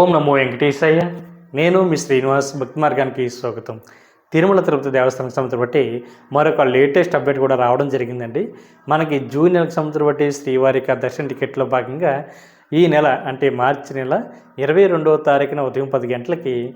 ఓం నమో వెంకటేశయ్య. నేను మీ శ్రీనివాస్ భక్తి మార్గానికి స్వాగతం. తిరుమల తిరుపతి దేవస్థానం సంవత్సరం బట్టి మరొక లేటెస్ట్ అప్డేట్ కూడా రావడం జరిగిందండి. మనకి జూన్ నెలకు సంవత్సరం బట్టి శ్రీవారిక దర్శన టికెట్లో భాగంగా ఈ నెల అంటే మార్చి నెల ఇరవై రెండవ తారీఖున ఉదయం పది గంటలకి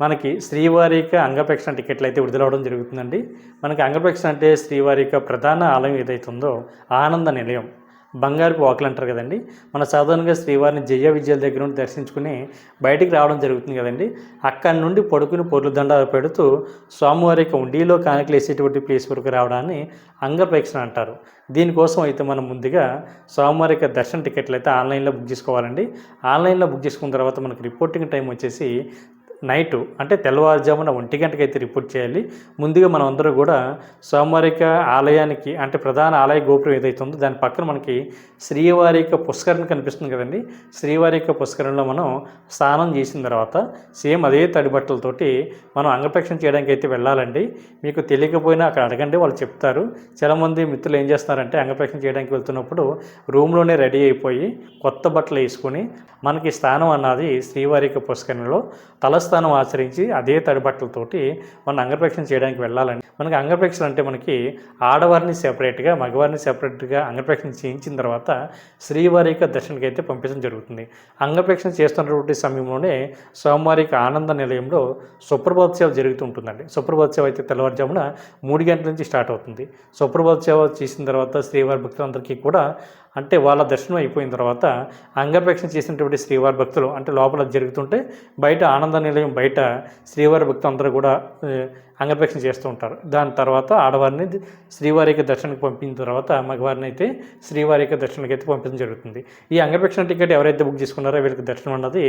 మనకి శ్రీవారిక అంగపేక్షణ టికెట్లు అయితే విడుదలవడం జరుగుతుందండి. మనకి అంగపేక్షణ అంటే శ్రీవారిక ప్రధాన ఆలయం ఏదైతుందో ఉందో ఆనంద నిలయం. బంగారుపు వాకులు అంటారు కదండి. మన సాధారణంగా శ్రీవారిని జయ విజయాల దగ్గర నుండి దర్శించుకుని బయటికి రావడం జరుగుతుంది కదండి. అక్కడి నుండి పడుకుని పొర్లు దండ పెడుతూ స్వామివారి యొక్క ఉండిలో కానుకలు వేసేటువంటి ప్లేస్ వరకు రావడాన్ని అంగప్రేక్షణ అంటారు. దీనికోసం అయితే మనం ముందుగా స్వామివారి యొక్క దర్శన టికెట్లు అయితే ఆన్లైన్లో బుక్ చేసుకోవాలండి. ఆన్లైన్లో బుక్ చేసుకున్న తర్వాత మనకి రిపోర్టింగ్ టైం వచ్చేసి నైట్ అంటే తెల్లవారుజామున ఒంటి గంటకి అయితే రిపోర్ట్ చేయాలి. ముందుగా మనం అందరూ కూడా సోమవారిక ఆలయానికి అంటే ప్రధాన ఆలయ గోపురం ఏదైతే ఉందో దాని పక్కన మనకి శ్రీవారిక పుష్కరణ కనిపిస్తుంది కదండి. శ్రీవారిక పుష్కరణలో మనం స్నానం చేసిన తర్వాత సేమ్ అదే తడి బట్టలతోటి మనం అంగప్రక్షణ చేయడానికి అయితే వెళ్ళాలండి. మీకు తెలియకపోయినా అక్కడ అడగండి వాళ్ళు చెప్తారు. చాలామంది మిత్రులు ఏం చేస్తున్నారంటే అంగప్రక్షణ చేయడానికి వెళ్తున్నప్పుడు రూమ్లోనే రెడీ అయిపోయి కొత్త బట్టలు వేసుకొని మనకి స్నానం అన్నది శ్రీవారిక పుష్కరణలో తలస్థానం ఆచరించి అదే తడిబట్టలతోటి మనం అంగప్రక్షణ చేయడానికి వెళ్ళాలని మనకి అంగప్రక్షణ అంటే మనకి ఆడవారిని సెపరేట్గా మగవారిని సెపరేట్గా అంగప్రక్షణ చేయించిన తర్వాత శ్రీవారి యొక్క దర్శనకి అయితే పంపించడం జరుగుతుంది. అంగప్రక్షణ చేస్తున్నటువంటి సమయంలోనే సోమవారిక ఆనంద నిలయంలో సుప్రభాత సేవ జరుగుతుంటుందండి సుప్రభాత సేవ అయితే తెల్లవారుజామున మూడు గంటల నుంచి స్టార్ట్ అవుతుంది. సుప్రభాత సేవ చేసిన తర్వాత శ్రీవారి భక్తులందరికీ కూడా అంటే వాళ్ళ దర్శనం అయిపోయిన తర్వాత అంగప్రక్షణ చేసినటువంటి శ్రీవారి భక్తులు అంటే లోపల జరుగుతుంటే బయట ఆనంద నిలయం బయట శ్రీవారి భక్తులు అందరూ కూడా ఏ, అంగప్రక్షణ చేస్తూ ఉంటారు. దాని తర్వాత ఆడవారిని శ్రీవారికి దర్శనకు పంపిన తర్వాత మగవారిని అయితే శ్రీవారికి దర్శనకి అయితే పంపించడం జరుగుతుంది. ఈ అంగప్రక్షణ టికెట్ ఎవరైతే బుక్ చేసుకున్నారో వీళ్ళకి దర్శనం అన్నది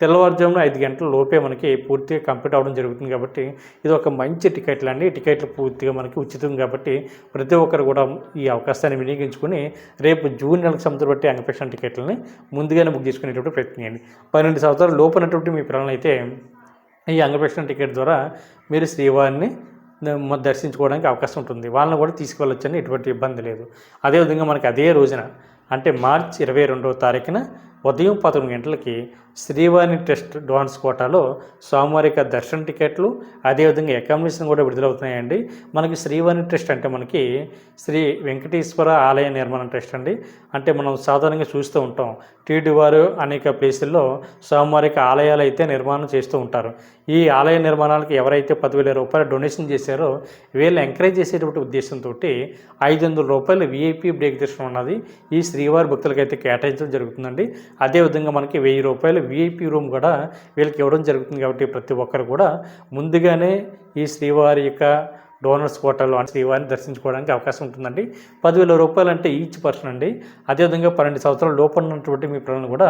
తెల్లవారుజామున ఐదు గంటల లోపే మనకి పూర్తిగా కంప్లీట్ అవడం జరుగుతుంది కాబట్టి ఇది ఒక మంచి టికెట్లు అండి టికెట్లు పూర్తిగా మనకి ఉచితం కాబట్టి ప్రతి ఒక్కరు కూడా ఈ అవకాశాన్ని వినియోగించుకొని రేపు జూన్ నెలకు సంవత్సరం బట్టి అంగప్రక్షణ టికెట్లని ముందుగానే బుక్ చేసుకునేటువంటి ప్రయత్నం చేయండి. పన్నెండు సంవత్సరాలు లోపనటువంటి మీ పిల్లలు అయితే ఈ అంగప్రక్షణ టికెట్ ద్వారా మీరు శ్రీవారిని దర్శించుకోవడానికి అవకాశం ఉంటుంది. వాళ్ళని కూడా తీసుకువెళ్ళొచ్చని ఎటువంటి ఇబ్బంది లేదు. అదేవిధంగా మనకి అదే రోజున అంటే మార్చి ఇరవై రెండవ తారీఖున ఉదయం పదకొండు గంటలకి శ్రీవాణి టెస్ట్ డాన్స్ కోటాలో సోమవారిక దర్శన టికెట్లు అదేవిధంగా అకామిడేషన్ కూడా విడుదలవుతున్నాయండి. మనకి శ్రీవాణి ట్రస్ట్ అంటే మనకి శ్రీ వెంకటేశ్వర ఆలయ నిర్మాణ ట్రస్ట్ అండి. అంటే మనం సాధారణంగా చూస్తూ ఉంటాం. టీడీ వారు అనేక ప్లేసుల్లో సోమవారిక ఆలయాలు అయితే నిర్మాణం చేస్తూ ఉంటారు. ఈ ఆలయ నిర్మాణాలకు ఎవరైతే పదివేల రూపాయలు డొనేషన్ చేశారో వీళ్ళు ఎంకరేజ్ చేసేటువంటి ఉద్దేశంతో ఐదు వందల రూపాయలు విఐపి బ్రేక్ దర్శనం ఉన్నది ఈ శ్రీవారి భక్తులకి అయితే కేటాయించడం జరుగుతుందండి. అదేవిధంగా మనకి వెయ్యి రూపాయలు విఐపి రూమ్ కూడా వీళ్ళకి ఇవ్వడం జరుగుతుంది కాబట్టి ప్రతి ఒక్కరు కూడా ముందుగానే ఈ శ్రీవారి యొక్క డోనర్స్ కోటాలో అంటే శ్రీవారిని దర్శించుకోవడానికి అవకాశం ఉంటుందండి. పదివేల రూపాయలు అంటే ఈచ్ పర్సన్ అండి. అదేవిధంగా పన్నెండు సంవత్సరాల లోపల ఉన్నటువంటి మీ పిల్లలను కూడా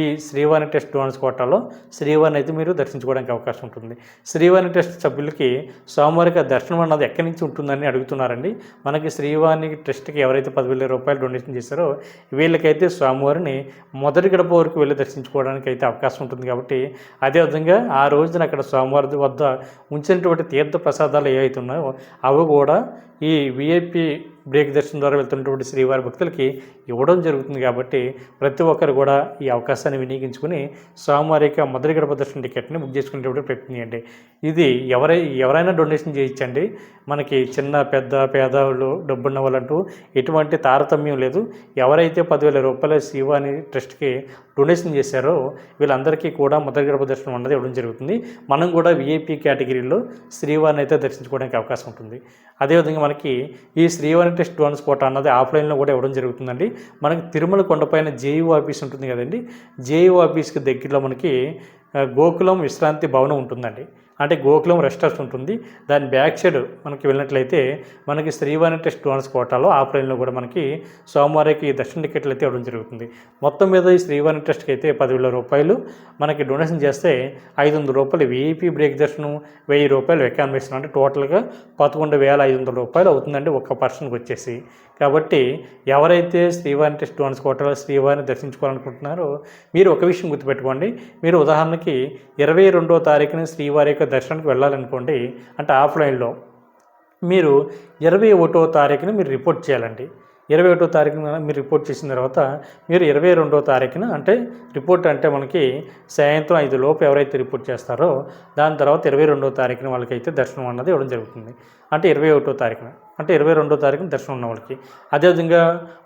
ఈ శ్రీవాణి టెస్ట్ డోనర్స్ కోటాలో శ్రీవాణి అయితే మీరు దర్శించుకోవడానికి అవకాశం ఉంటుంది. శ్రీవాణి టెస్ట్ సభ్యులకి సోమవారికి ఆ దర్శనం అన్నది ఎక్కడి నుంచి ఉంటుందని అడుగుతున్నారండి. మనకి శ్రీవాణి టెస్ట్కి ఎవరైతే పదివేల రూపాయలు డొనేషన్ చేశారో వీళ్ళకైతే స్వామివారిని మొదటి గడప వరకు వెళ్ళి దర్శించుకోవడానికి అయితే అవకాశం ఉంటుంది కాబట్టి అదేవిధంగా ఆ రోజున అక్కడ స్వామివారి వద్ద ఉంచినటువంటి తీర్థ ప్రసాదాలు ఏవైతే ఉన్నాయో అవి కూడా ఈ విఐపి బ్రేక్ దర్శనం ద్వారా వెళ్తున్నటువంటి శ్రీవారి భక్తులకి ఇవ్వడం జరుగుతుంది కాబట్టి ప్రతి ఒక్కరు కూడా ఈ అవకాశాన్ని వినియోగించుకుని స్వామివారి యొక్క మొదటి గడప దర్శన టికెట్ని బుక్ చేసుకునేటప్పుడు ప్రయత్నం చేయండి. ఇది ఎవరై ఎవరైనా డొనేషన్ చేయించండి. మనకి చిన్న పెద్ద పేదవాళ్ళు డబ్బున్న వాళ్ళంటూ ఎటువంటి తారతమ్యం లేదు. ఎవరైతే పదివేల రూపాయల శివాని ట్రస్ట్కి డొనేషన్ చేశారో వీళ్ళందరికీ కూడా మొదటి గడప దర్శనం అన్నది ఇవ్వడం జరుగుతుంది. మనం కూడా విఐపి కేటగిరీలో శ్రీవారిని అయితే దర్శించుకోవడానికి అవకాశం ఉంటుంది. అదేవిధంగా మనకి ఈ శ్రీవారి టెస్ట్ వన్ స్పాట్ అన్నది ఆఫ్లైన్లో కూడా ఇవ్వడం జరుగుతుందండి. మనకి తిరుమల కొండపైన జేయూ ఆఫీస్ ఉంటుంది కదండి. జేయూ ఆఫీస్కి దగ్గరలో మనకి గోకులం విశ్రాంతి భవనం ఉంటుందండి. అంటే గోకులం రెస్ట్ హౌస్ ఉంటుంది. దాని బ్యాక్ సైడ్ మనకి వెళ్ళినట్లయితే మనకి శ్రీవాణి టెస్ట్ డోనర్స్ కోటాలో ఆఫ్లైన్లో కూడా మనకి సోమవారికి దర్శన టికెట్లు అయితే ఇవ్వడం జరుగుతుంది. మొత్తం మీద ఈ శ్రీవాణి టెస్ట్కి అయితే పదివేల రూపాయలు. మనకి డొనేషన్ చేస్తే ఐదు వందల రూపాయలు వీఐపీ బ్రేక్ దర్శనం వెయ్యి రూపాయలు ఎకానమేషన్ అంటే టోటల్గా పదకొండు వేల ఐదు వందల రూపాయలు అవుతుందండి ఒక్క పర్సన్కి వచ్చేసి. కాబట్టి ఎవరైతే శ్రీవారిని టెస్ట్ డోనర్స్ కోటలో శ్రీవారిని దర్శించుకోవాలనుకుంటున్నారో మీరు ఒక విషయం గుర్తుపెట్టుకోండి. మీరు ఉదాహరణకి ఇరవై రెండో తారీఖున శ్రీవారి యొక్క దర్శనానికి వెళ్ళాలనుకోండి అంటే ఆఫ్లైన్లో మీరు ఇరవై ఒకటో తారీఖున మీరు రిపోర్ట్ చేయాలండి. ఇరవై ఒకటో తారీఖున మీరు రిపోర్ట్ చేసిన తర్వాత మీరు ఇరవై రెండో తారీఖున అంటే రిపోర్ట్ అంటే మనకి సాయంత్రం ఐదు లోపు ఎవరైతే రిపోర్ట్ చేస్తారో దాని తర్వాత ఇరవై రెండో తారీఖున వాళ్ళకైతే దర్శనం అన్నది ఇవ్వడం జరుగుతుంది. అంటే ఇరవై ఒకటో తారీఖున అంటే ఇరవై రెండో తారీఖున దర్శనం ఉన్న వాళ్ళకి. అదేవిధంగా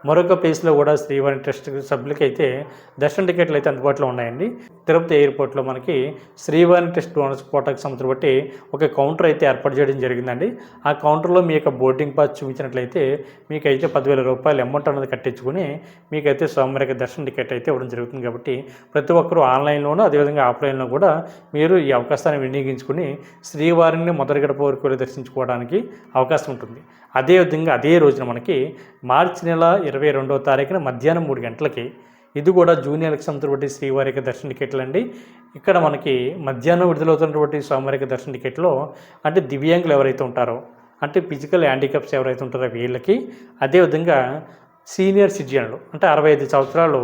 మరొక ప్లేస్లో కూడా శ్రీవారి ట్రస్ట్ సభ్యులకి అయితే దర్శన టికెట్లు అయితే అందుబాటులో ఉన్నాయండి. తిరుపతి ఎయిర్పోర్ట్లో మనకి శ్రీవారి ట్రస్ట్ ఓనర్స్ కోటాకు సంవత్సరం బట్టి ఒక కౌంటర్ అయితే ఏర్పాటు చేయడం జరిగిందండి. ఆ కౌంటర్లో మీ యొక్క బోర్డింగ్ పాస్ చూపించినట్లయితే మీకైతే పదివేల రూపాయలు అమౌంట్ అనేది కట్టించుకుని మీకైతే స్వామివారికి దర్శన టికెట్ అయితే ఇవ్వడం జరుగుతుంది కాబట్టి ప్రతి ఒక్కరూ ఆన్లైన్లోనూ అదేవిధంగా ఆఫ్లైన్లో కూడా మీరు ఈ అవకాశాన్ని వినియోగించుకుని శ్రీవారిని మొదటి గడప వరకు దర్శించుకోవడానికి మనకి అవకాశం ఉంటుంది. అదేవిధంగా అదే రోజున మనకి మార్చి నెల ఇరవై రెండవ తారీఖున మధ్యాహ్నం మూడు గంటలకి ఇది కూడా జూనియర్ సంతృప్తి శ్రీవారి యొక్క దర్శన టికెట్లు అండి. ఇక్కడ మనకి మధ్యాహ్నం విడుదలవుతున్నటువంటి స్వామివారి యొక్క దర్శన టికెట్లో అంటే దివ్యాంగులు ఎవరైతే ఉంటారో అంటే ఫిజికల్ హ్యాండిక్యాప్స్ ఎవరైతే ఉంటారో వీళ్ళకి అదేవిధంగా సీనియర్ సిటిజన్లు అంటే అరవై ఐదు సంవత్సరాలు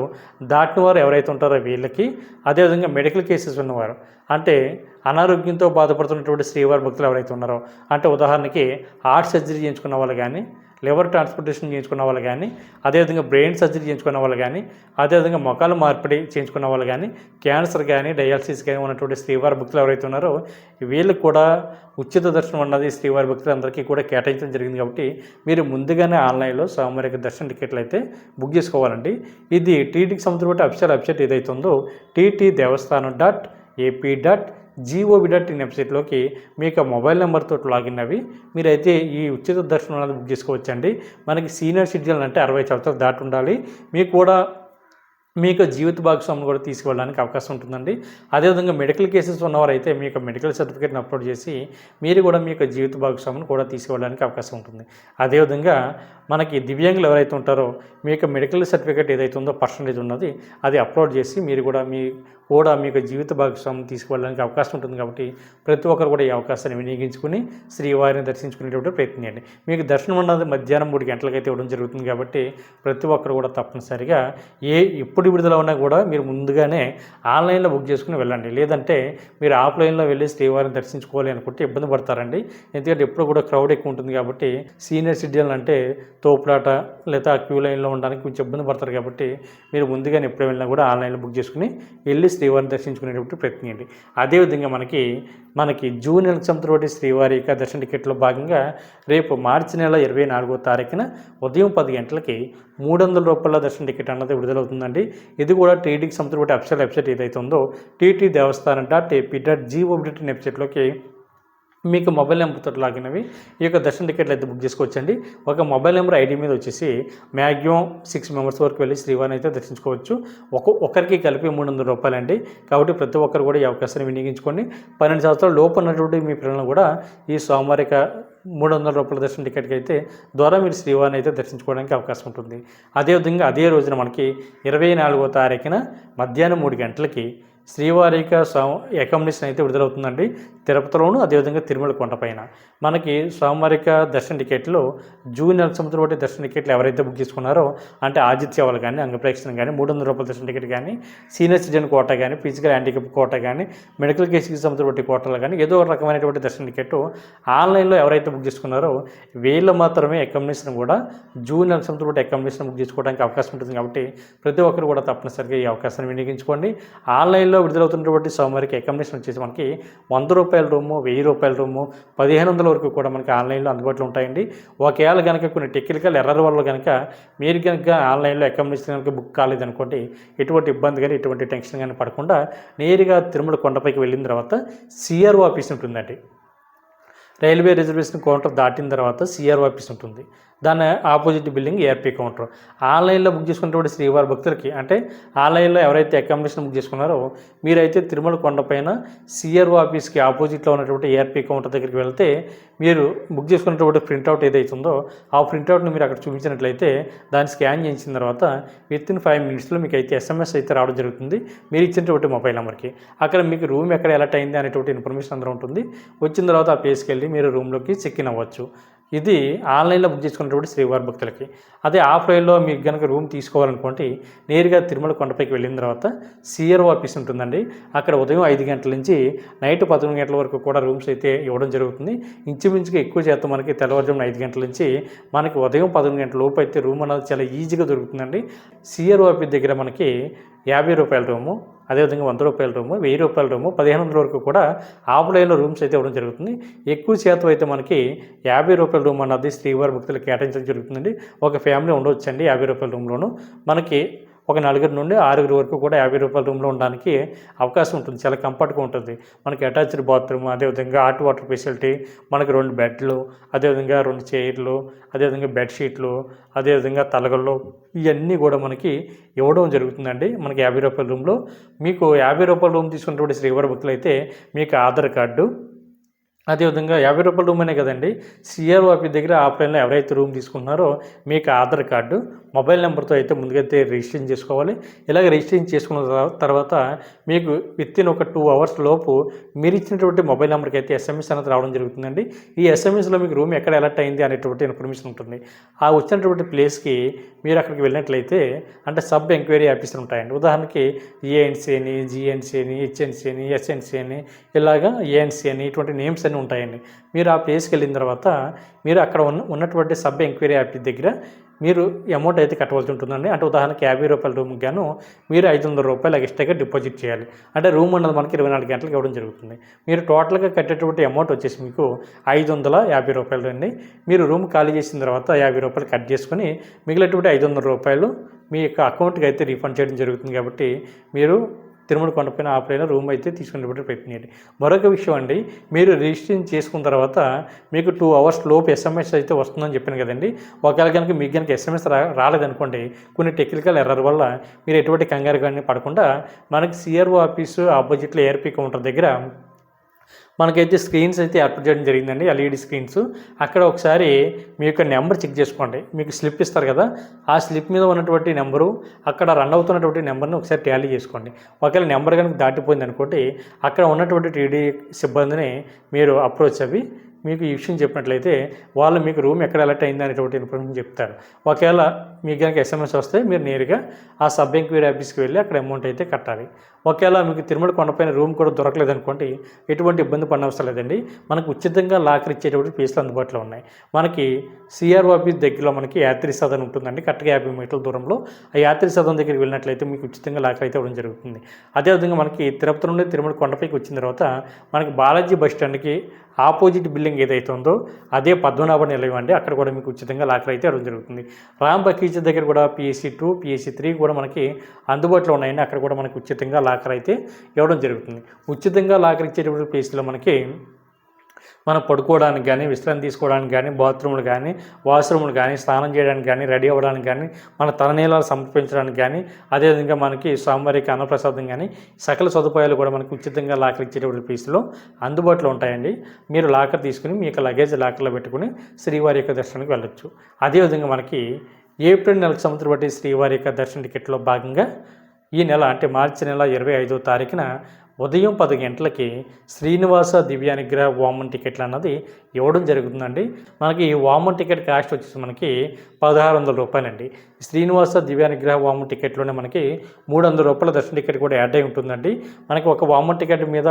దాటిన వారు ఎవరైతే ఉంటారో వీళ్ళకి అదేవిధంగా మెడికల్ కేసెస్ ఉన్నవారు అంటే అనారోగ్యంతో బాధపడుతున్నటువంటి శ్రీవారి భక్తులు ఎవరైతే ఉన్నారో అంటే ఉదాహరణకి హార్ట్ సర్జరీ చేయించుకున్న వాళ్ళు కానీ లివర్ ట్రాన్స్పోర్టేషన్ చేయించుకున్న వాళ్ళు కానీ అదేవిధంగా బ్రెయిన్ సర్జరీ చేయించుకున్న వాళ్ళు కానీ అదేవిధంగా మొఖాలు మార్పిడి చేయించుకున్న వాళ్ళు కానీ క్యాన్సర్ కానీ డయాలసిస్ కానీ ఉన్నటువంటి శ్రీవారి భక్తులు ఎవరైతే ఉన్నారో వీళ్ళకి కూడా ఉచిత దర్శనం అన్నది శ్రీవారి భక్తులందరికీ కూడా కేటాయించడం జరిగింది కాబట్టి మీరు ముందుగానే ఆన్లైన్లో స్వామివారి దర్శన టికెట్లు అయితే బుక్ చేసుకోవాలండి. ఇది టీటీకి సంబంధించిన అఫీషియల్ వెబ్సైట్ ఏదైతే ఉందో TT Devasthanam dot AP dot gov dot in వెబ్సైట్లోకి మీకు యొక్క మొబైల్ నెంబర్తో లాగిన్ అవి మీరైతే ఈ ఉచిత దర్శనం అనేది బుక్ చేసుకోవచ్చండి. మనకి సీనియర్ సిటిజన్ అంటే అరవై సంవత్సరాలు దాటి ఉండాలి. మీకు కూడా మీకు జీవిత భాగస్వామిని కూడా తీసుకువెళ్ళడానికి అవకాశం ఉంటుందండి. అదేవిధంగా మెడికల్ కేసెస్ ఉన్నవారైతే మీ యొక్క మెడికల్ సర్టిఫికేట్ని అప్లోడ్ చేసి మీరు కూడా మీ యొక్క జీవిత భాగస్వామిని కూడా తీసుకువెళ్ళడానికి అవకాశం ఉంటుంది. అదేవిధంగా మనకి దివ్యాంగులు ఎవరైతే ఉంటారో మీ యొక్క మెడికల్ సర్టిఫికేట్ ఏదైతే ఉందో పర్సంటేజ్ ఉన్నది అది అప్లోడ్ చేసి మీరు కూడా మీ కూడా మీకు జీవిత భాగస్వామి తీసుకువెళ్ళడానికి అవకాశం ఉంటుంది కాబట్టి ప్రతి ఒక్కరు కూడా ఈ అవకాశాన్ని వినియోగించుకుని శ్రీవారిని దర్శించుకునేటువంటి ప్రయత్నించండి మీకు దర్శనం అన్నది మధ్యాహ్నం మూడు గంటలకైతే ఇవ్వడం జరుగుతుంది కాబట్టి ప్రతి ఒక్కరు కూడా తప్పనిసరిగా ఏ ఎప్పుడు విడుదల ఉన్నా కూడా మీరు ముందుగానే ఆన్లైన్లో బుక్ చేసుకుని వెళ్ళండి. లేదంటే మీరు ఆఫ్లైన్లో వెళ్ళి శ్రీవారిని దర్శించుకోవాలి అనుకుంటే ఇబ్బంది పడతారండి. ఎందుకంటే ఎప్పుడు కూడా క్రౌడ్ ఎక్కువ ఉంటుంది కాబట్టి సీనియర్ సిటిజన్ అంటే తోపులాట లేదా క్యూ లైన్లో ఉండడానికి కొంచెం ఇబ్బంది పడతారు కాబట్టి మీరు ముందుగానే ఎప్పుడు వెళ్ళినా కూడా ఆన్లైన్లో బుక్ చేసుకుని వెళ్ళి శ్రీవారిని దర్శించుకునేటప్పుడు ప్రయత్నించండి అదేవిధంగా మనకి మనకి జూన్ నెల సంబంధించిన శ్రీవారి యొక్క దర్శన టికెట్లో భాగంగా రేపు మార్చి నెల ఇరవై నాలుగో తారీఖున ఉదయం పది గంటలకి మూడు వందల రూపాయల దర్శన టికెట్ అన్నది విడుదలవుతుందండి. ఇది కూడా టీటీకి సంబంధించిన అఫిషియల్ వెబ్సైట్ ఏదైతే ఉందో TT Devasthanam dot AP dot జీఓబిటీ వెబ్సైట్లోకి మీకు మొబైల్ నెంబర్తో లాగినవి ఈ యొక్క దర్శన టికెట్లు అయితే బుక్ చేసుకోవచ్చండి. ఒక మొబైల్ నెంబర్ ఐడి మీద వచ్చేసి మ్యాక్సిమం సిక్స్ మెంబర్స్ వరకు వెళ్ళి శ్రీవారిని అయితే దర్శించుకోవచ్చు. ఒక ఒకరికి కలిపి మూడు వందల రూపాయలండి. కాబట్టి ప్రతి ఒక్కరు కూడా ఈ అవకాశాన్ని వినియోగించుకొని పన్నెండు సంవత్సరాల లోపు ఉన్నటువంటి మీ పిల్లలను కూడా ఈ సోమవారిక మూడు వందల రూపాయల దర్శన టికెట్కి అయితే ద్వారా మీరు శ్రీవారిని అయితే దర్శించుకోవడానికి అవకాశం ఉంటుంది. అదేవిధంగా అదే రోజున మనకి ఇరవై నాలుగో తారీఖున మధ్యాహ్నం మూడు గంటలకి శ్రీవారిక అకామిడేషన్ అయితే విడుదలవుతుందండి. తిరుపతిలోను అదేవిధంగా తిరుమల కొండపైన. మనకి స్వామివారిక దర్శన టికెట్లు జూన్ నెల సంవత్సరం ఒకటి దర్శన టికెట్లు ఎవరైతే బుక్ చేసుకున్నారో అంటే ఆదిత్య వాళ్ళు కానీ అంగప్రేక్షణ కానీ మూడు వందల రూపాయల దర్శన టికెట్ కానీ సీనియర్ సిటిజన్ కోట కానీ ఫిజికల్ హ్యాండిక్యాప్ కోట కానీ మెడికల్ కేసుకి సంబంధించిన ఒకటి కోటలు కానీ ఏదో ఒక రకమైనటువంటి దర్శన టికెట్ ఆన్లైన్లో ఎవరైతే బుక్ చేసుకున్నారో వీళ్ళు మాత్రమే అకామిడేషన్ కూడా జూన్ నెల సంవత్సరం బట్టి అకామిడేషన్ బుక్ చేసుకోవడానికి అవకాశం ఉంటుంది కాబట్టి ప్రతి ఒక్కరు కూడా తప్పనిసరిగా ఈ అవకాశాన్ని వినియోగించుకోండి. ఆన్లైన్లో విడుదలవుతున్నటువంటి సోమవారికి అకామిడేషన్ వచ్చేసి మనకి వంద రూపాయల రూము వెయ్యి రూపాయల రూము పదిహేను వందల వరకు కూడా మనకి ఆన్లైన్లో అందుబాటులో ఉంటాయండి. ఒకవేళ కనుక కొన్ని టెక్నికల్ ఎర్రర్ వల్ల కనుక మీరు కనుక ఆన్లైన్లో అకామిడేషన్ కనుక బుక్ కాలేదనుకోండి ఎటువంటి ఇబ్బంది కానీ ఎటువంటి టెన్షన్ కానీ పడకుండా నేరుగా తిరుమల కొండపైకి వెళ్ళిన తర్వాత సిఆర్ఓ ఆఫీస్ ఉంటుందండి. రైల్వే రిజర్వేషన్ కౌంటర్ దాటిన తర్వాత సిఆర్ఓ ఆఫీస్ ఉంటుంది. దాని ఆపోజిట్ బిల్డింగ్ ఏఆర్పీ కౌంటర్. ఆన్లైన్లో బుక్ చేసుకున్నటువంటి శ్రీవారి భక్తులకి అంటే ఆన్లైన్లో ఎవరైతే అకామిడేషన్ బుక్ చేసుకున్నారో మీరైతే తిరుమల కొండపైన సిఆర్ఓ ఆఫీస్కి ఆపోజిట్లో ఉన్నటువంటి ఏఆర్పీ కౌంటర్ దగ్గరికి వెళ్తే మీరు బుక్ చేసుకున్నటువంటి ప్రింట్అవుట్ ఏదైతే ఉందో ఆ ప్రింట్అవుట్ని మీరు అక్కడ చూపించినట్లయితే దాన్ని స్కాన్ చేయించిన తర్వాత విత్ ఇన్ ఫైవ్ మినిట్స్లో మీకు అయితే ఎస్ఎంఎస్ అయితే రావడం జరుగుతుంది. మీరు ఇచ్చినటువంటి మొబైల్ నెంబర్కి. అక్కడ మీకు రూమ్ ఎక్కడ ఎలర్ట్ అయింది అనేటువంటి ఇన్ఫర్మేషన్ అందరూ ఉంటుంది. వచ్చిన తర్వాత ఆ ప్లేస్కి వెళ్ళి మీరు రూమ్లోకి చెక్ ఇన్ అవ్వచ్చు. ఇది ఆన్లైన్లో బుక్ చేసుకున్నటువంటి శ్రీవారి భక్తులకి. అదే ఆఫ్లైన్లో మీరు కనుక రూమ్ తీసుకోవాలనుకోండి నేరుగా తిరుమల కొండపైకి వెళ్ళిన తర్వాత సిఆర్ఓ ఆఫీస్ ఉంటుందండి. అక్కడ ఉదయం ఐదు గంటల నుంచి నైట్ పదకొండు గంటల వరకు కూడా రూమ్స్ అయితే ఇవ్వడం జరుగుతుంది. ఇంచుమించుగా ఎక్కువ శాతం మనకి తెల్లవారుజామున ఐదు గంటల నుంచి మనకి ఉదయం పదకొండు గంటల లోపు అయితే రూమ్ అనేది చాలా ఈజీగా దొరుకుతుందండి. సిఆర్ఓ ఆఫీస్ దగ్గర మనకి యాభై రూపాయల రూము అదేవిధంగా వంద రూపాయల రూము వెయ్యి రూపాయల రూము పదిహేను వందల వరకు కూడా ఆఫ్లైన్లో రూమ్స్ అయితే ఇవ్వడం జరుగుతుంది. ఎక్కువ శాతం అయితే మనకి యాభై రూపాయల రూమ్ అన్నది శ్రీవారి భక్తులు కేటాయించడం జరుగుతుందండి. ఒక ఫ్యామిలీ ఉండవచ్చండి యాభై రూపాయల రూమ్లోను. మనకి ఒక నలుగురు నుండి ఆరుగురు వరకు కూడా యాభై రూపాయల రూమ్లో ఉండడానికి అవకాశం ఉంటుంది. చాలా కంఫర్ట్గా ఉంటుంది. మనకి అటాచ్డ్ బాత్రూమ్ అదేవిధంగా హాట్ వాటర్ ఫెసిలిటీ మనకి రెండు బెడ్లు అదేవిధంగా రెండు చైర్లు అదేవిధంగా బెడ్షీట్లు అదేవిధంగా తలగళ్ళు ఇవన్నీ కూడా మనకి ఇవ్వడం జరుగుతుందండి. మనకి యాభై రూపాయల రూమ్లో మీకు యాభై రూపాయల రూమ్ తీసుకున్నటువంటి శ్రీవారి భక్తులు అయితే మీకు ఆధార్ కార్డు అదేవిధంగా యాభై రూపాయల రూమ్ అనే కదండి సిఆర్ ఆఫీస్ దగ్గర ఆఫ్లైన్లో ఎవరైతే రూమ్ తీసుకున్నారో మీకు ఆధార్ కార్డు మొబైల్ నెంబర్తో అయితే ముందుగైతే రిజిస్ట్రేషన్ చేసుకోవాలి. ఇలాగ రిజిస్ట్రేషన్ చేసుకున్న తర్వాత మీకు విత్ ఇన్ ఒక టూ అవర్స్ లోపు మీరు ఇచ్చినటువంటి మొబైల్ నెంబర్కి అయితే ఎస్ఎంఎస్ అనేది రావడం జరుగుతుందండి. ఈ ఎస్ఎంఎస్లో మీకు రూమ్ ఎక్కడ ఎలర్ట్ అయింది అనేటువంటి ఇన్ఫర్మేషన్ ఉంటుంది. ఆ వచ్చినటువంటి ప్లేస్కి మీరు అక్కడికి వెళ్ళినట్లయితే అంటే సబ్ ఎంక్వైరీ ఆఫీసర్ ఉంటాయండి. ఉదాహరణకి ఏఎన్సీ అని జిఎన్సీ అని హెచ్ఎన్సీ అని ఎస్ఎన్సీ అని ఇలాగా ఏఎన్సీ అని ఇటువంటి నేమ్స్ అని అని ఉంటాయండి. మీరు ఆ ప్లేస్కి వెళ్ళిన తర్వాత మీరు అక్కడ ఉన్న ఉన్నటువంటి సబ్ ఎంక్వైరీ యాప్ దగ్గర మీరు అమౌంట్ అయితే కట్టవలసి ఉంటుందండి. అంటే ఉదాహరణకి యాభై రూపాయల రూమ్కి గాను మీరు ఐదు వందల రూపాయలు ఎక్స్ట్రాగా డిపాజిట్ చేయాలి. అంటే రూమ్ అన్నది మనకి ఇరవై నాలుగు గంటలకు ఇవ్వడం జరుగుతుంది. మీరు టోటల్గా కట్టేటువంటి అమౌంట్ వచ్చేసి మీకు ఐదు వందల యాభై రూపాయలు అండి. మీరు రూమ్ ఖాళీ చేసిన తర్వాత యాభై రూపాయలు కట్ చేసుకుని మిగిలినటువంటి ఐదు వందల రూపాయలు మీ యొక్క అకౌంట్కి అయితే రీఫండ్ చేయడం జరుగుతుంది కాబట్టి మీరు తిరుమల కొండపైన ఆపరైన రూమ్ అయితే తీసుకునేటప్పుడు ప్రయత్నం మరొక విషయం అండి మీరు రిజిస్ట్రేషన్ చేసుకున్న తర్వాత మీకు టూ అవర్స్ లోపు ఎస్ఎంఎస్ అయితే వస్తుందని చెప్పాను కదండి. ఒకవేళ కనుక మీకు కనుక ఎస్ఎంఎస్ రా రాలేదనుకోండి కొన్ని టెక్నికల్ ఎర్రర్ వల్ల మీరు ఎటువంటి కంగారు కానీ పడకుండా మనకి సిఆర్ఓ ఆఫీసు ఆపోజిట్లో ఏఆర్పీ కౌంటర్ దగ్గర మనకైతే స్క్రీన్స్ అయితే ఏర్పాటు చేయడం జరిగిందండి ఎల్ఈడి స్క్రీన్స్. అక్కడ ఒకసారి మీ యొక్క నెంబర్ చెక్ చేసుకోండి. మీకు స్లిప్ ఇస్తారు కదా ఆ స్లిప్ మీద ఉన్నటువంటి నెంబరు అక్కడ రన్ అవుతున్నటువంటి నెంబర్ని ఒకసారి టాలీ చేసుకోండి. ఒకవేళ నెంబర్ కనుక దాటిపోయింది అనుకోండి అక్కడ ఉన్నటువంటి టీడీ సిబ్బందిని మీరు అప్రోచ్ అవి మీకు ఈ విషయం చెప్పినట్లయితే వాళ్ళు మీకు రూమ్ ఎక్కడ అలర్ట్ అయింది అనేటువంటి ఇన్ఫర్మేషన్ చెప్తారు. ఒకవేళ మీకు కనుక ఎస్ఎంఎస్ వస్తే మీరు నేరుగా ఆ సబ్ ఎంక్వైరీ ఆఫీస్కి వెళ్ళి అక్కడ అమౌంట్ అయితే కట్టాలి. ఒకవేళ మీకు తిరుమల కొండపైన రూమ్ కూడా దొరకలేదు అనుకోండి ఎటువంటి ఇబ్బంది పడిన అవసరం లేదండి. మనకు ఉచితంగా లాకర్ ఇచ్చేటువంటి ఫీజులు అందుబాటులో ఉన్నాయి. మనకి సిఆర్ ఆఫీస్ దగ్గరలో మనకి యాత్రి సదన్ ఉంటుందండి కరెక్ట్గా యాభై మీటర్ల దూరంలో. ఆ యాత్రి సదన్ దగ్గరికి వెళ్ళినట్లయితే మీకు ఉచితంగా లాకర్ అయితే ఇవ్వడం జరుగుతుంది. అదేవిధంగా మనకి తిరుపతి నుండి తిరుమల కొండపైకి వచ్చిన తర్వాత మనకి బాలాజీ బస్ స్టాండ్కి ఆపోజిట్ బిల్డింగ్ ఏదైతే ఉందో అదే పద్మనాభ నిలయం అండి. అక్కడ కూడా మీకు ఉచితంగా లాకర్ అయితే ఇవ్వడం జరుగుతుంది. రామ్ బకీచ్ దగ్గర కూడా పిఎస్సి టూ పిఎస్సి త్రీ కూడా మనకి అందుబాటులో ఉన్నాయండి. అక్కడ కూడా మనకి ఉచితంగా లాకర్ లాకర్ అయితే ఇవ్వడం జరుగుతుంది. ఉచితంగా లాకర్ ఇచ్చేటువంటి ప్లేస్లో మనకి మనం పడుకోవడానికి కానీ విశ్రాంతి తీసుకోవడానికి కానీ బాత్రూములు కానీ వాష్రూములు కానీ స్నానం చేయడానికి కానీ రెడీ అవ్వడానికి కానీ మన తలనీలాలు సమర్పించడానికి కానీ అదేవిధంగా మనకి స్వామివారికి అన్నప్రసాదం కానీ సకల సదుపాయాలు కూడా మనకి ఉచితంగా లాకర్ ఇచ్చేటువంటి ప్లేస్లో అందుబాటులో ఉంటాయండి. మీరు లాకర్ తీసుకుని మీ యొక్క లగేజ్ లాకర్లో పెట్టుకుని శ్రీవారి యొక్క దర్శనానికి వెళ్ళొచ్చు. అదేవిధంగా మనకి ఏప్రిల్ నెలకు సంవత్సరం బట్టి శ్రీవారి యొక్క దర్శన టికెట్లో భాగంగా ఈ నెల అంటే మార్చి నెల ఇరవై ఐదో తారీఖున ఉదయం పది గంటలకి శ్రీనివాస దివ్యానుగ్రహ వామన్ టికెట్లు అన్నది ఇవ్వడం జరుగుతుందండి. మనకి ఈ వామన్ టికెట్ కాస్ట్ వచ్చేసి మనకి పదహారు వందల రూపాయలండి. శ్రీనివాస దివ్యానుగ్రహ వామన్ టికెట్లోనే మనకి మూడు వందల రూపాయల దర్శన టికెట్ కూడా యాడ్ అయి ఉంటుందండి. మనకి ఒక వామన్ టికెట్ మీద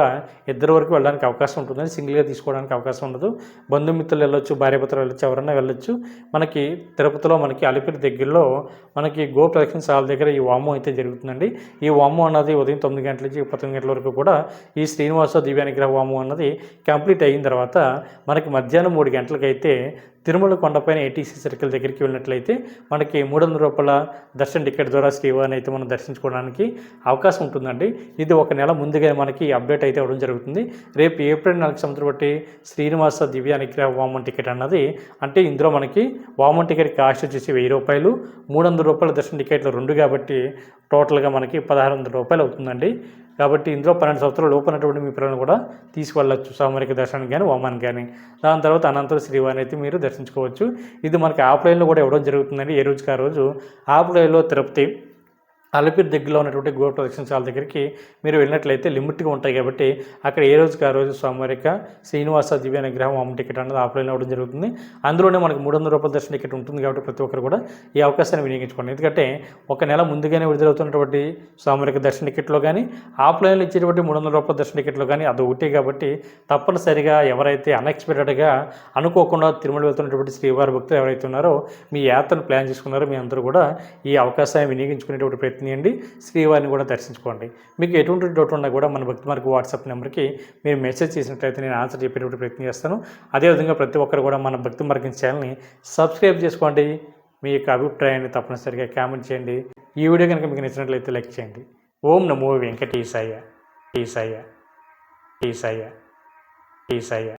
ఇద్దరు వరకు వెళ్ళడానికి అవకాశం ఉంటుందండి. సింగిల్గా తీసుకోవడానికి అవకాశం ఉండదు. బంధుమిత్రులు వెళ్ళొచ్చు భార్యపుత్రులు వెళ్ళొచ్చు ఎవరన్నా వెళ్ళొచ్చు. మనకి తిరుపతిలో మనకి అలిపిరి దగ్గరలో మనకి గో ప్రదక్షిణ సాల దగ్గర ఈ వామం అయితే జరుగుతుందండి. ఈ వామం అన్నది ఉదయం తొమ్మిది గంటల నుంచి పంతొమ్మిది గంటల వరకు కూడా ఈ శ్రీనివాస దివ్యానుగ్రహ వాము అన్నది కంప్లీట్ అయిన తర్వాత మనకి మధ్యాహ్నం మూడు గంటలకైతే తిరుమల కొండపైన ఏటీసీ సర్కిల్ దగ్గరికి వెళ్ళినట్లయితే మనకి మూడు వందల రూపాయల దర్శన టికెట్ ద్వారా శ్రీవారిని అయితే మనం దర్శించుకోవడానికి అవకాశం ఉంటుందండి. ఇది ఒక నెల ముందుగా మనకి అప్డేట్ అయితే అవ్వడం జరుగుతుంది. రేపు ఏప్రిల్ నెలకు సంవత్సరం బట్టి శ్రీనివాస దివ్య అనుగ్రహ వామన్ టికెట్ అన్నది అంటే ఇందులో మనకి వామన్ టికెట్ కాస్ట్ వచ్చేసి వెయ్యి రూపాయలు మూడు వందల రూపాయల దర్శన టికెట్లు రెండు కాబట్టి టోటల్గా మనకి పదహారు వందల రూపాయలు అవుతుందండి. కాబట్టి ఇందులో పన్నెండు సంవత్సరాల లోపు ఉన్నటువంటి మీ పిల్లలను కూడా తీసుకువెళ్ళచ్చు. సామరిక దర్శనం కానీ వామన్ కానీ దాని తర్వాత అనంతర శ్రీవారిని అయితే మీరు దర్శించుకోవచ్చు. ఇది మనకి ఆఫ్లైన్లో కూడా ఇవ్వడం జరుగుతుందండి. ఏ రోజుకి ఆ రోజు? ఆఫ్లైన్లో తిరుపతి. అలపిరి దగ్గరలో ఉన్నటువంటి గోడ ప్రదక్షిణశాల దగ్గరికి మీరు వెళ్ళినట్లయితే లిమిట్గా ఉంటాయి కాబట్టి అక్కడ ఏ రోజుకి ఆ రోజు స్వామివారిక శ్రీనివాస దివ్య అనుగ్రహం అమ్మ టికెట్ అనేది ఆఫ్లైన్ అవ్వడం జరుగుతుంది. అందులోనే మనకు మూడు వందల రూపాయల దర్శన టికెట్ ఉంటుంది కాబట్టి ప్రతి ఒక్కరు కూడా ఈ అవకాశాన్ని వినియోగించుకోండి. ఎందుకంటే ఒక నెల ముందుగానే విడుదలవుతున్నటువంటి స్వామివారిక దర్శన టికెట్లో కానీ ఆఫ్లైన్లో ఇచ్చేటువంటి మూడు వందల రూపాయల దర్శన టికెట్లో కానీ అది ఒకటే కాబట్టి తప్పనిసరిగా ఎవరైతే అన్ఎక్స్పెక్టెడ్గా అనుకోకుండా తిరుమల వెళ్తున్నటువంటి శ్రీవారి భక్తులు ఎవరైతే ఉన్నారో మీ యాత్రను ప్లాన్ చేసుకున్నారో మీ అందరూ కూడా ఈ అవకాశాన్ని వినియోగించుకునేటువంటి ప్రయత్నం చేయండి శ్రీవారిని కూడా దర్శించుకోండి. మీకు ఎటువంటి డౌట్ ఉన్నా కూడా మన భక్తి మార్గ వాట్సాప్ నెంబర్కి మీరు మెసేజ్ చేసినట్లయితే నేను ఆన్సర్ చెప్పేటువంటి ప్రయత్నం చేస్తాను. అదేవిధంగా ప్రతి ఒక్కరు కూడా మన భక్తి మార్గం ఛానల్ని సబ్స్క్రైబ్ చేసుకోండి. మీ యొక్క అభిప్రాయాన్ని తప్పనిసరిగా కామెంట్ చేయండి. ఈ వీడియో కనుక మీకు నచ్చినట్లయితే లైక్ చేయండి. ఓం నమో వెంకటేశాయ. ఈసాయ ఈసాయ ఈసాయ